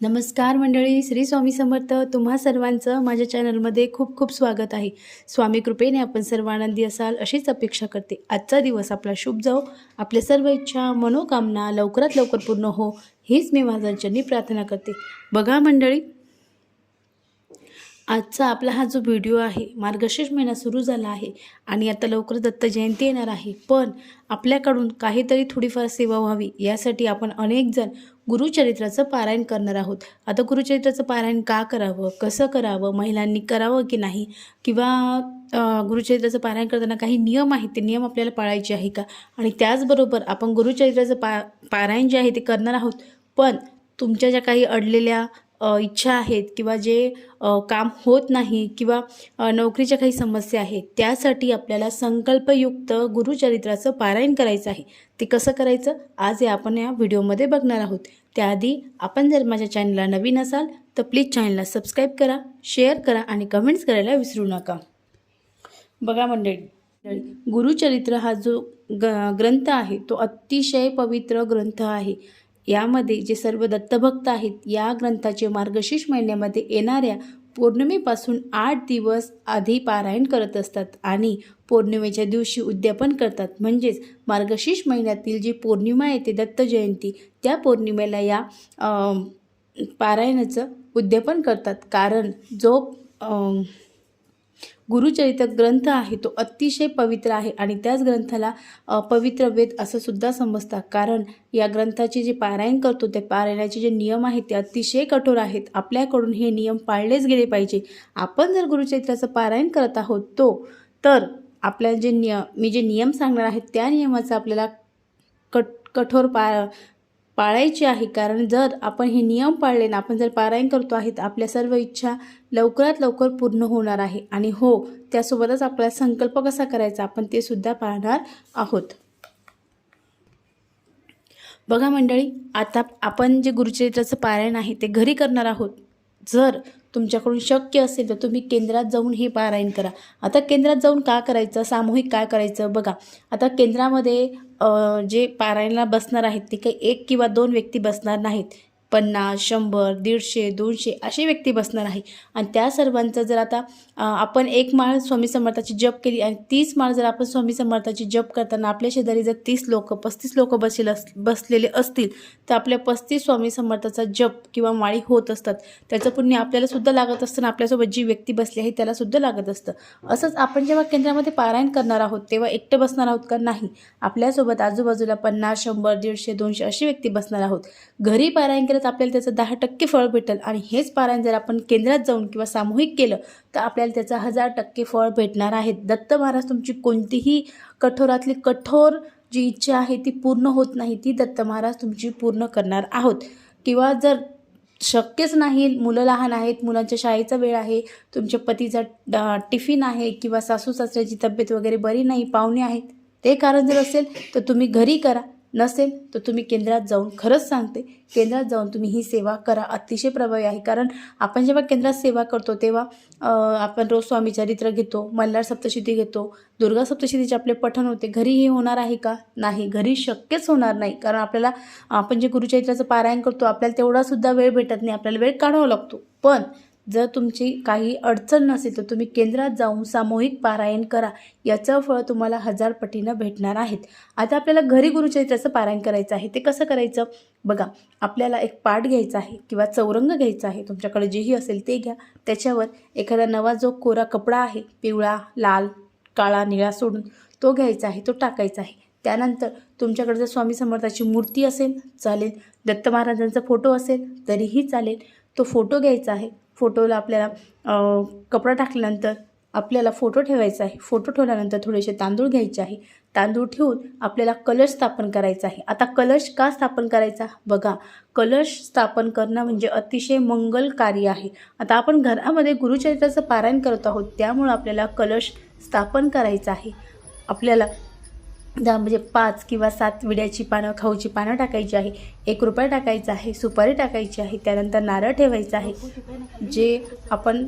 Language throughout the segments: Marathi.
नमस्कार मंडळी श्री स्वामी समर्थ तुम्हा सर्वांचं माझ्या चॅनलमध्ये खूप खूप स्वागत आहे. स्वामी कृपेने आपण सर्व आनंदी असाल अशीच अपेक्षा करते. आजचा दिवस आपला शुभ जाओ आपल्या सर्व इच्छा मनोकामना लवकरात लवकर पूर्ण हो हीच मी माझ्यांनी प्रार्थना करते. बघा मंडळी आजचा आपला हा जो व्हिडिओ आहे मार्गशीर्ष महिना सुरू झाला आहे आणि आता लवकर दत्त जयंती येणार आहे. पण आपल्याकडून काहीतरी थोडीफार सेवा व्हावी यासाठी आपण अनेकजण गुरुचरित्राचं पारायण करणार आहोत. आता गुरुचरित्राचं पारायण का करावं कसं करावं महिलांनी करावं की नाही? किंवा गुरुचरित्राचं पारायण करताना काही नियम आहेत ते नियम आपल्याला पाळायचे आहे का? आणि त्याचबरोबर आपण गुरुचरित्राचं पा पारायण जे आहे ते करणार आहोत. पण तुमच्या ज्या काही अडलेल्या इच्छा आहेत किंवा जे काम होत नाही किंवा नोकरीच्या काही समस्या आहेत त्यासाठी आपल्याला संकल्पयुक्त गुरुचरित्राचं पारायण करायचं आहे. ते कसं करायचं? आज हे आपण या व्हिडिओमध्ये बघणार आहोत. त्याआधी आपण जर माझ्या चॅनलला नवीन असाल तर प्लीज चॅनलला सबस्क्राईब करा शेअर करा आणि कमेंट्स करायला विसरू नका. बघा मंडळी गुरुचरित्र हा जो ग ग्रंथ आहे तो अतिशय पवित्र ग्रंथ आहे. यामध्ये जे सर्व दत्तभक्त आहेत या ग्रंथाचे मार्गशीर्ष महिन्यामध्ये येणाऱ्या पौर्णिमेपासून आठ दिवस आधी पारायण करत असतात आणि पौर्णिमेच्या दिवशी उद्यापन करतात. म्हणजेच मार्गशीर्ष महिन्यातील जी पौर्णिमा येते दत्त जयंती त्या पौर्णिमेला या पारायणाचं उद्यापन करतात. कारण जो गुरुचरित्र ग्रंथ आहे तो अतिशय पवित्र आहे आणि त्याच ग्रंथाला पवित्र वेद असं सुद्धा समजतात. कारण या ग्रंथाचे जे पारायण करतो त्या पारायणाचे जे नियम आहेत ते अतिशय कठोर आहेत. आपल्याकडून हे नियम पाळलेच गेले पाहिजे. आपण जर गुरुचरित्राचं पारायण करत आहोत तो तर आपल्या जे निय मी जे नियम सांगणार आहेत त्या नियमाचं आपल्याला कट कठोर पा पाळायची आहे. कारण जर आपण हे नियम पाळले ना आपण जर पारायण करतो आहे तर आपल्या सर्व इच्छा लवकरात लवकर पूर्ण होणार आहे. आणि हो त्यासोबतच आपला संकल्प कसा करायचा आपण ते सुद्धा पाळणार आहोत. बघा मंडळी आता आपण जे गुरुचरित्राचं पारायण आहे ते घरी करणार आहोत. जर तुमच्याकडून शक्य असेल तर तुम्ही केंद्रात जाऊन हे पारायण करा. आता केंद्रात जाऊन का करायचं? सामूहिक काय करायचं? बघा आता केंद्रामध्ये जे पारायणाला बसणार आहेत ते काही एक किंवा दोन व्यक्ती बसणार नाहीत. पन्नास शंभर दीडशे दोनशे अशी व्यक्ती बसणार आहे. आणि त्या सर्वांचं जर आता आपण एक माळ स्वामी समर्थाची जप केली आणि तीस माळ जर आपण स्वामी समर्थाची जप करताना आपल्या शेजारी जर तीस लोक पस्तीस लोक बसेल अस बसलेले असतील तर आपल्या पस्तीस स्वामी समर्थाचा जप किंवा माळी होत असतात. त्याचं पुण्य आपल्याला सुद्धा लागत असतं आणि आपल्यासोबत जी व्यक्ती बसली आहे त्याला सुद्धा लागत असतं. असंच आपण जेव्हा केंद्रामध्ये पारायण करणार आहोत तेव्हा एकटं बसणार आहोत का? नाही. आपल्यासोबत आजूबाजूला पन्नास शंभर दीडशे दोनशे अशी व्यक्ती बसणार आहोत. घरी पारायण केलं तर आपल्याला त्याचं दहा टक्के फळ भेटेल. आणि हेच पारायण जर आपण केंद्रात जाऊन किंवा सामूहिक केलं तर आपल्याला त्याचं हजार टक्के फळ भेटणार आहे. दत्त महाराज तुमची कोणतीही कठोरातली कठोर जी इच्छा आहे ती पूर्ण होत नाही. ती दत्त महाराज तुमची पूर्ण करणार आहोत. किंवा जर शक्यच नाही मुलं लहान आहेत मुलांच्या शाळेचा वेळ आहे तुमच्या पतीचा टिफिन आहे किंवा सासू सासऱ्याची तब्येत वगैरे बरी नाही पाहुणे आहेत ते कारण जर असेल तर तुम्ही घरी करा. नसेल तर तुम्ही केंद्रात जाऊन खरंच सांगते केंद्रात जाऊन तुम्ही ही सेवा करा. अतिशय प्रभावी आहे. कारण आपण जेव्हा केंद्रात सेवा करतो तेव्हा आपण रोज स्वामी चरित्र घेतो मल्हार सप्तशती घेतो दुर्गा सप्तशतीचे आपले पठण होते. घरी हे होणार आहे का? नाही. घरी शक्यच होणार नाही. कारण आपल्याला आपण जे गुरुचरित्राचं पारायण करतो आपल्याला तेवढासुद्धा वेळ भेटत नाही. आपल्याला वेळ काढावा लागतो. पण जर तुमची काही अडचण नसेल तर तुम्ही केंद्रात जाऊन सामूहिक पारायण करा. याचं फळ तुम्हाला हजार पटीनं भेटणार आहेत. आता आपल्याला घरी गुरुचरित्राचं पारायण करायचं आहे. ते कसं करायचं? बघा आपल्याला एक पाठ घ्यायचा आहे किंवा चौरंग घ्यायचा आहे. तुमच्याकडे जेही असेल ते घ्या. त्याच्यावर एखादा नवा जो कोरा कपडा आहे पिवळा लाल काळा निळा सोडून तो घ्यायचा आहे तो टाकायचा आहे. त्यानंतर तुमच्याकडे जर स्वामी समर्थाची मूर्ती असेल चालेल. दत्त महाराजांचा फोटो असेल तरीही चालेल. तो फोटो घ्यायचा आहे. फोटोला आपल्याला कपडा टाकल्यानंतर आपल्याला फोटो ठेवायचा आहे. फोटो ठेवल्यानंतर थोडेसे तांदूळ घ्यायचे आहे. तांदूळ ठेवून आपल्याला कलश स्थापन करायचा आहे. आता कलश का स्थापन करायचा? बघा कलश स्थापन करणं म्हणजे अतिशय मंगल कार्य आहे. आता आपण घरामध्ये गुरुचरित्राचं पारायण करत आहोत त्यामुळं आपल्याला कलश स्थापन करायचा आहे. आपल्याला दहा म्हणजे पाच किंवा सात विड्याची पानं खाऊची पानं टाकायची आहे. एक रुपया टाकायचा आहे सुपारी टाकायची आहे त्यानंतर नारळ ठेवायचा आहे. जे आपण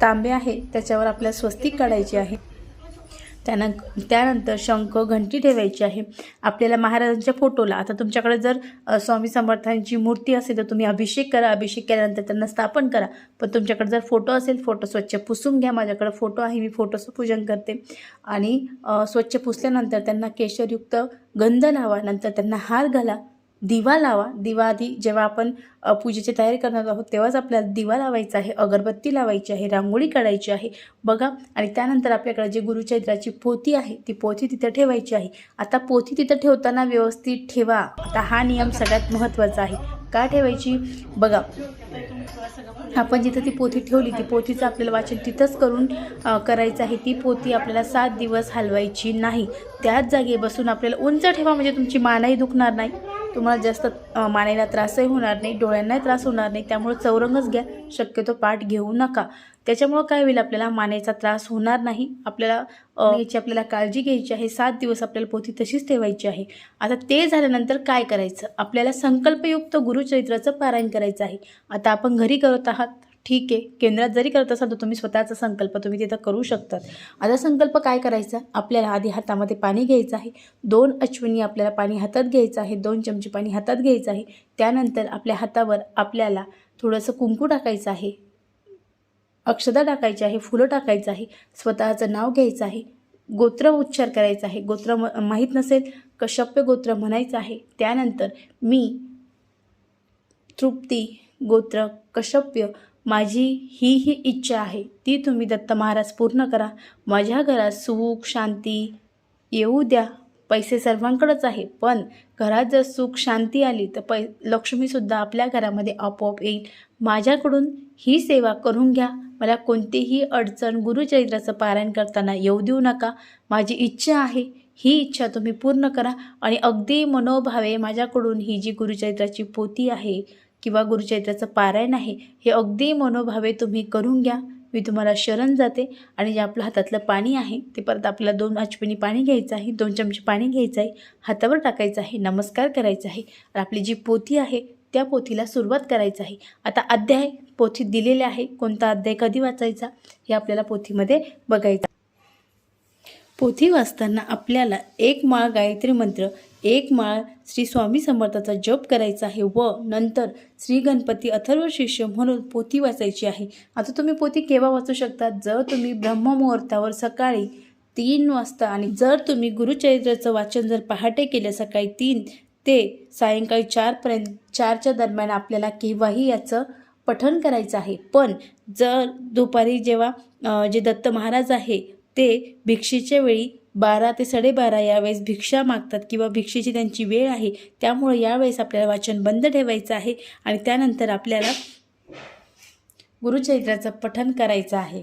तांबे आहे त्याच्यावर आपल्याला स्वस्तिक काढायची आहे. त्यानं त्यानंतर शंख घंटी ठेवायची आहे. आपल्याला महाराजांच्या फोटोला आता तुमच्याकडे जर स्वामी समर्थांची मूर्ती असेल तर तुम्ही अभिषेक करा. अभिषेक केल्यानंतर त्यांना स्थापन करा. पण तुमच्याकडे जर फोटो असेल फोटो स्वच्छ पुसून घ्या. माझ्याकडे फोटो आहे मी फोटोचं पूजन करते. आणि स्वच्छ पुसल्यानंतर त्यांना केशरयुक्त गंध लावा. नंतर त्यांना हार घाला. दिवा लावा. दिवा आधी जेव्हा आपण पूजेची तयारी करणार आहोत तेव्हाच आपल्याला दिवा लावायचा आहे अगरबत्ती लावायची आहे रांगोळी काढायची आहे. बघा आणि त्यानंतर आपल्याकडे जी गुरुचरित्राची पोथी आहे ती पोथी तिथं ठेवायची आहे. आता पोथी तिथं ठेवताना व्यवस्थित ठेवा. आता हा नियम सगळ्यात महत्त्वाचा आहे. का ठेवायची? बघा आपण जिथं ती पोथी ठेवली ती पोथीचं आपल्याला वाचन तिथंच करून करायचं आहे. ती पोथी आपल्याला सात दिवस हलवायची नाही. त्याच जागी बसून आपल्याला उंच ठेवा म्हणजे तुमची मानही दुखणार नाही. तुम्हाला जास्त मानेला त्रासही होणार नाही डोळ्यांनाही त्रास होणार नाही त्यामुळे चौरंगच घ्या. शक्यतो पाठ घेऊ नका. त्याच्यामुळं काय होईल आपल्याला? मानेचा त्रास होणार नाही. आपल्याला याची आपल्याला काळजी घ्यायची आहे. सात दिवस आपल्याला पोथी तशीच ठेवायची आहे. आता ते झाल्यानंतर काय करायचं? आपल्याला संकल्पयुक्त गुरुचरित्राचं पारायण करायचं आहे. आता आपण घरी करत आहात. ठीक आहे. केंद्रात जरी करत असाल तर तुम्ही स्वतःचा संकल्प तुम्ही तिथं करू शकतात. आता संकल्प काय करायचा? आपल्याला आधी हातामध्ये पाणी घ्यायचं आहे. दोन अश्विनी आपल्याला पाणी हातात घ्यायचं आहे. दोन चमचे पाणी हातात घ्यायचं आहे. त्यानंतर आपल्या हातावर आपल्याला थोडंसं कुंकू टाकायचं आहे. अक्षदा टाकायची आहे. फुलं टाकायचं आहे. स्वतःचं नाव घ्यायचं आहे. गोत्र उच्चार करायचा आहे. गोत्र म माहीत नसेल कशप्य गोत्र म्हणायचं आहे. त्यानंतर मी तृप्ती गोत्र कशप्य माझी ही ही इच्छा आहे ती तुम्ही दत्त महाराज पूर्ण करा. माझ्या घरात सुख शांती येऊ द्या. पैसे सर्वांकडंच आहे पण घरात जर सुख शांती आली तर पै लक्ष्मीसुद्धा आपल्या घरामध्ये आपोआप येईल. माझ्याकडून ही सेवा करून घ्या. मला कोणतीही अडचण गुरुचरित्राचं पारायण करताना येऊ देऊ नका. माझी इच्छा आहे ही इच्छा तुम्ही पूर्ण करा. आणि अगदी मनोभावे माझ्याकडून ही जी गुरुचरित्राची पोती आहे किंवा गुरुचरित्राचं पारायण आहे हे अगदी मनोभावे तुम्ही करून घ्या. मी तुम्हाला शरण जाते आणि जे आपलं हातातलं पाणी आहे ते परत आपल्याला दोन अचपिणी पाणी घ्यायचं आहे दोन चमचे पाणी घ्यायचं आहे हातावर टाकायचं आहे नमस्कार करायचा आहे. आणि आपली जी पोथी आहे त्या पोथीला सुरुवात करायचं आहे. आता अध्याय पोथीत दिलेले आहे कोणता अध्याय कधी वाचायचा हे आपल्याला पोथीमध्ये बघायचं पोथी वाचताना आपल्याला एक माळ गायत्री मंत्र एक माळ श्री स्वामी समर्थाचा जप करायचा आहे व नंतर श्री गणपती अथर्व शिष्य म्हणून पोथी वाचायची आहे. आता तुम्ही पोथी केव्हा वाचू शकता? जर तुम्ही ब्रह्ममुहूर्तावर सकाळी तीन वाजता आणि जर तुम्ही गुरुचरित्राचं वाचन जर पहाटे केलं सकाळी तीन ते सायंकाळी चारपर्यंत चारच्या दरम्यान आपल्याला केव्हाही याचं पठण करायचं आहे. पण जर दुपारी जेव्हा जे दत्त महाराज आहे ते भिक्षेच्या वेळी बारा ते साडेबारा यावेळेस भिक्षा मागतात किंवा भिक्षेची त्यांची वेळ आहे त्यामुळे यावेळेस आपल्याला वाचन बंद ठेवायचं आहे आणि त्यानंतर आपल्याला गुरुचरित्राचं पठन करायचं आहे.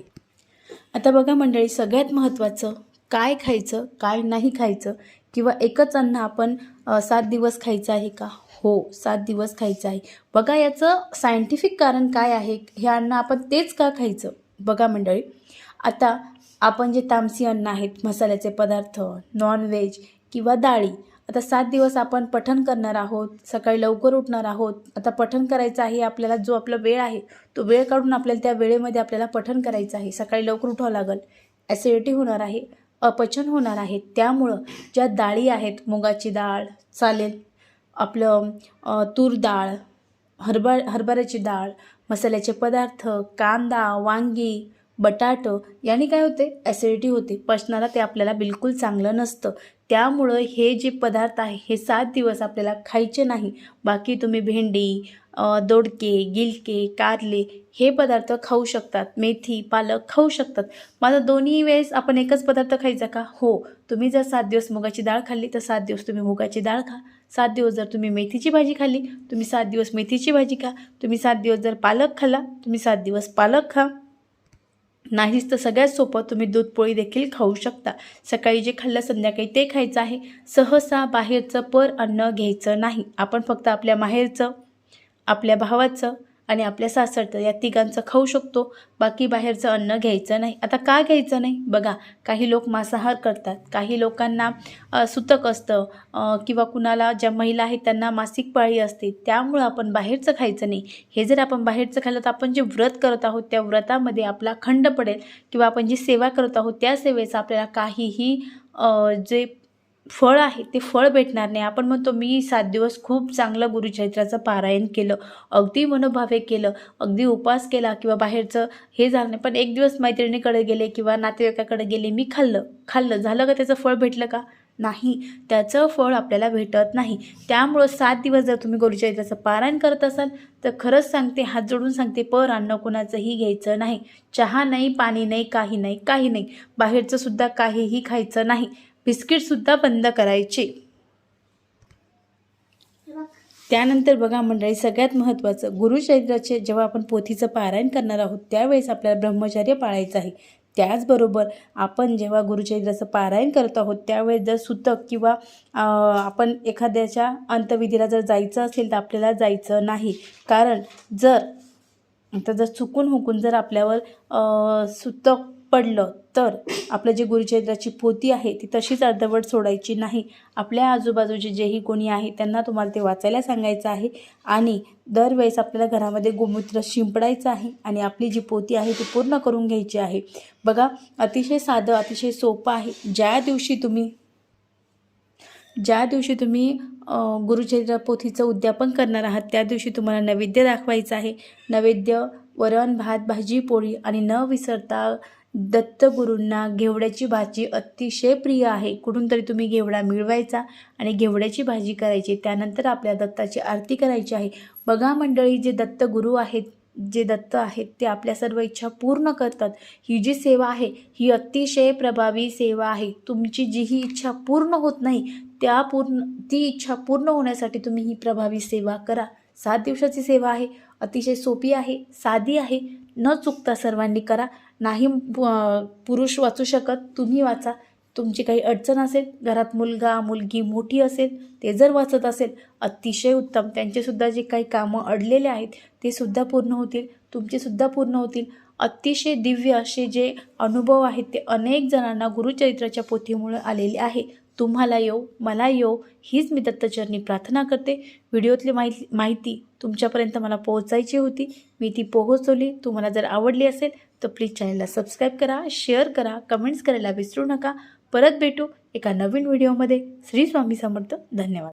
आता बघा मंडळी सगळ्यात महत्त्वाचं काय खायचं काय नाही खायचं किंवा एकच अन्न आपण सात दिवस खायचं आहे का? हो सात दिवस खायचं आहे. बघा याचं सायंटिफिक कारण काय आहे हे अन्न आपण तेच का खायचं? बघा मंडळी आता आपण जे तामसी अन्न आहेत मसाल्याचे पदार्थ नॉनव्हेज किंवा डाळी आता सात दिवस आपण पठण करणार आहोत सकाळी लवकर उठणार आहोत आता पठण करायचं आहे आपल्याला जो आपला वेळ आहे तो वेळ काढून आपल्याला त्या वेळेमध्ये आपल्याला पठण करायचं आहे. सकाळी लवकर उठावं लागेल ॲसिडिटी होणार आहे अपचन होणार आहे. त्यामुळं ज्या डाळी आहेत मुगाची डाळ चालेल आपलं तूर डाळ हरभा हरभऱ्याची डाळ मसाल्याचे पदार्थ कांदा वांगी बटाटं याने काय होते? ॲसिडिटी होते. पचनाला ते आपल्याला बिलकुल चांगलं नसतं. त्यामुळं हे जे पदार्थ आहे हे सात दिवस आपल्याला खायचे नाही. बाकी तुम्ही भेंडी दोडके गिलके कारले हे पदार्थ खाऊ शकतात. मेथी पालक खाऊ शकतात. माझा दोन्ही वेळेस आपण एकच पदार्थ खायचा का? हो. तुम्ही जर सात दिवस मुगाची डाळ खाल्ली तर सात दिवस तुम्ही मुगाची डाळ खा. सात दिवस जर तुम्ही मेथीची भाजी खाल्ली तुम्ही सात दिवस मेथीची भाजी खा. तुम्ही सात दिवस जर पालक खाल्ला तुम्ही सात दिवस पालक खा. नाहीच तर सगळ्यात सोपं तुम्ही दूध पोळी देखील खाऊ शकता. सकाळी जे खाल्लं संध्याकाळी ते खायचं आहे. सहसा बाहेरचं पर अन्न घ्यायचं नाही. आपण फक्त आपल्या माहेरचं आपल्या भावाचं आणि आपल्या सासरतं या तिघांचं खाऊ शकतो. बाकी बाहेरचं अन्न घ्यायचं नाही. आता का घ्यायचं नाही? बघा काही लोक मांसाहार करतात. काही लोकांना सुतक असतं किंवा कुणाला ज्या महिला आहेत त्यांना मासिक पाळी असते. त्यामुळं आपण बाहेरचं खायचं नाही. हे जर आपण बाहेरचं खाल्लं तर आपण जे व्रत करत आहोत त्या व्रतामध्ये आपला खंड पडेल. किंवा आपण जी सेवा करत आहोत त्या सेवेचा आपल्याला काहीही जे फळ आहे ते फळ भेटणार नाही. आपण म्हणतो मी सात दिवस खूप चांगलं गुरुचरित्राचं पारायण केलं अगदी मनोभावे केलं अगदी उपास केला किंवा बाहेरचं हे झालं नाही. पण एक दिवस मैत्रिणीकडे गेले किंवा नातेवाईकाकडे गेले मी खाल्लं. खाल्लं. झालं का त्याचं फळ भेटलं का? नाही. त्याचं फळ आपल्याला भेटत नाही. त्यामुळं सात दिवस जर तुम्ही गुरुचरित्राचं पारायण करत असाल तर खरंच सांगते हात जोडून सांगते पर अन्न कोणाचंही घ्यायचं नाही. चहा नाही पाणी नाही काही नाही काही नाही. बाहेरचं सुद्धा काहीही खायचं नाही. बिस्किटसुद्धा बंद करायचे. त्यानंतर बघा मंडळी सगळ्यात महत्त्वाचं गुरुचरित्राचे जेव्हा आपण पोथीचं पारायण करणार आहोत त्यावेळेस आपल्याला ब्रह्मचर्य पाळायचं आहे. त्याचबरोबर आपण जेव्हा गुरुचरित्राचं पारायण करत आहोत त्यावेळेस जर सुतक किंवा आपण एखाद्याच्या अंतविधीला जर जायचं असेल तर आपल्याला जायचं नाही. कारण जर आता जर चुकून हुकून जर आपल्यावर सुतक पडलं तर आपलं जे गुरुचरित्राची पोती आहे ती तशीच अर्धवट सोडायची नाही. आपल्या आजूबाजूचे जेही कोणी आहे त्यांना तुम्हाला ते वाचायला सांगायचं आहे. आणि दरवेळेस आपल्याला घरामध्ये गोमूत्र शिंपडायचं आहे आणि आपली जी पोती आहे ती पूर्ण करून घ्यायची आहे. बघा अतिशय साधं अतिशय सोपं आहे. ज्या दिवशी तुम्ही ज्या दिवशी तुम्ही गुरुचरित्र पोथीचं उद्यापन करणार आहात त्या दिवशी तुम्हाला नैवेद्य दाखवायचं आहे. नैवेद्य वरण भात भाजी पोळी आणि न विसरता दत्तगुरूंना घेवड्याची भाजी अतिशय प्रिय आहे. कुठून तरी तुम्ही घेवडा मिळवायचा आणि घेवड्याची भाजी करायची त्यानंतर आपल्या दत्ताची आरती करायची आहे. बघा मंडळी जे दत्तगुरू आहेत जे दत्त आहेत ते आपल्या सर्व इच्छा पूर्ण करतात. ही जी सेवा आहे ही अतिशय प्रभावी सेवा आहे. तुमची जी ही इच्छा पूर्ण होत नाही त्या पूर्ण ती इच्छा पूर्ण होण्यासाठी तुम्ही ही प्रभावी सेवा करा. सात दिवसाची सेवा आहे. अतिशय सोपी आहे साधी आहे. न चुकता सर्वांनी करा. नाही पुरुष वाचू शकत तुम्ही वाचा. तुमची काही अडचण असेल घरात मुलगा मुलगी मोठी असेल ते जर वाचत असेल अतिशय उत्तम. त्यांचेसुद्धा जे काही कामं अडलेले आहेत ते सुद्धा पूर्ण होतील तुमचेसुद्धा पूर्ण होतील. अतिशय दिव्य असे जे अनुभव आहेत ते अनेक जणांना गुरुचरित्राच्या पोथीमुळे आलेले आहे. तुम्हाला येऊ मला येऊ हीच मी दत्तचरणी प्रार्थना करते. व्हिडिओतली माहिती माहिती तुमच्यापर्यंत मला पोहोचायची होती. मी ती पोहोचवली. तुम्हाला जर आवडली असेल तर प्लीज चॅनलला सबस्क्राईब करा शेअर करा कमेंट्स करायला विसरू नका. परत भेटू एका नवीन व्हिडिओमध्ये. श्री स्वामी समर्थ. धन्यवाद.